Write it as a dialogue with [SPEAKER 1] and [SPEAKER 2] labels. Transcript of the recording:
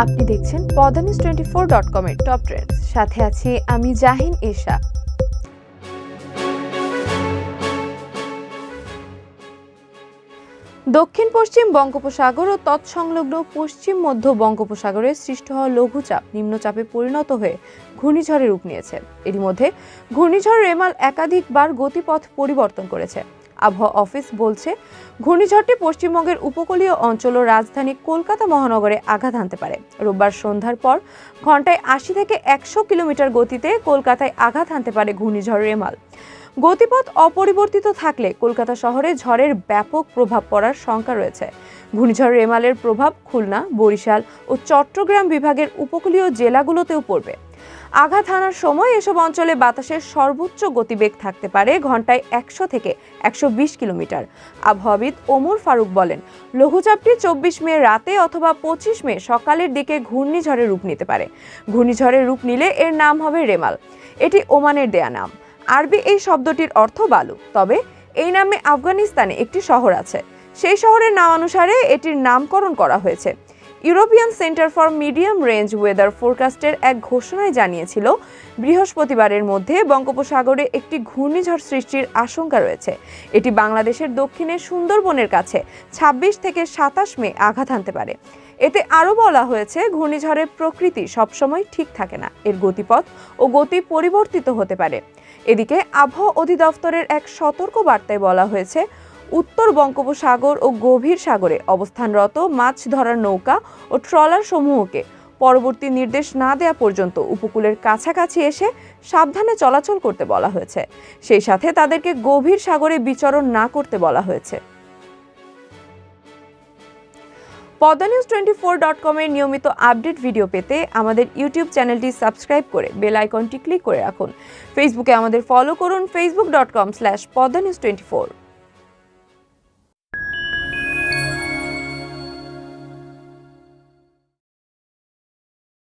[SPEAKER 1] আপনি দেখছেন Padma news twenty four dot কমের টপ ট্রেন্ডস সাথে আছি আমি জাহিন ঈশা দক্ষিণ পশ্চিম বঙ্গোপসাগর ও তৎসংলগ্ন পশ্চিম মধ্য বঙ্গোপসাগরে সৃষ্ট হওয়া লঘুচাপ নিম্নচাপে পরিণত হয়ে ঘূর্ণিঝড়ে রূপ নিয়েছে। এরই মধ্যে ঘূর্ণিঝড় রেমাল একাধিকবার গতিপথ পরিবর্তন করেছে। আবহাওয়া অফিস বলছে, ঘূর্ণিঝড়টি পশ্চিমবঙ্গের উপকূলীয় অঞ্চল ও রাজধানী কলকাতা মহানগরে আঘাত হানতে পারে। রোববার সন্ধ্যার পর ঘন্টায় আশি থেকে একশো কিলোমিটার গতিতে কলকাতায় আঘাত হানতে পারে ঘূর্ণিঝড় রেমাল গতিপথ অপরিবর্তিত থাকলে কলকাতা শহরে ঝড়ের ব্যাপক প্রভাব পড়ার শঙ্কা রয়েছে। ঘূর্ণিঝড় রেমালের প্রভাব খুলনা, বরিশাল ও চট্টগ্রাম বিভাগের উপকূলীয় জেলাগুলোতেও পড়বে। আঘাত হানার সময় এসব অঞ্চলে বাতাসের সর্বোচ্চ গতিবেগ থাকতে পারে ঘন্টায় একশো থেকে একশো বিশ কিলোমিটার। আবহাওয়াবিদ ওমর ফারুক বলেন, লঘুচাপটি চব্বিশ মে রাতে অথবা পঁচিশ মে সকালের দিকে ঘূর্ণিঝড়ে রূপ নিতে পারে। ঘূর্ণিঝড়ের রূপ নিলে এর নাম হবে রেমাল। এটি ওমানের দেয়া নাম। আরবি এই শব্দটির অর্থ বালু। তবে এই নামে আফগানিস্তানে একটি শহর আছে। সেই শহরের নাম অনুসারে এটির নামকরণ করা হয়েছে। European centre for medium range weather ফোরকাস্টের এক ঘোষণায় জানিয়েছিল, বৃহস্পতিবারের মধ্যে বঙ্গোপসাগরে একটি ঘূর্ণিঝড় সৃষ্টির আশঙ্কা রয়েছে। এটি বাংলাদেশের দক্ষিণে সুন্দরবনের কাছে ২৬ থেকে সাতাশ মে আঘাত হানতে পারে। এতে আরও বলা হয়েছে, ঘূর্ণিঝড়ের প্রকৃতি সবসময় ঠিক থাকে না। এর গতিপথ ও গতি পরিবর্তিত হতে পারে। এদিকে আবহাওয়া অধিদপ্তরের এক সতর্ক বার্তায় বলা হয়েছে উত্তর বঙ্গোপসাগর ও গভীর সাগরে অবস্থানরত মাছ ধরার নৌকা ও ট্রলার সমূহকে পরবর্তী নির্দেশ না দেওয়া পর্যন্ত উপকূলের কাছাকাছি এসে সাবধানে চলাচল করতে বলা হয়েছে। সেই সাথে তাদেরকে গভীর সাগরে বিচরণ না করতে বলা হয়েছে। Padma news twenty four dot কমের নিয়মিত আপডেট ভিডিও পেতে আমাদের ইউটিউব চ্যানেলটি সাবস্ক্রাইব করে বেল আইকনটি ক্লিক করে রাখুন। ফেসবুকে আমাদের ফলো করুন Facebook dot com slash Padma news twenty four.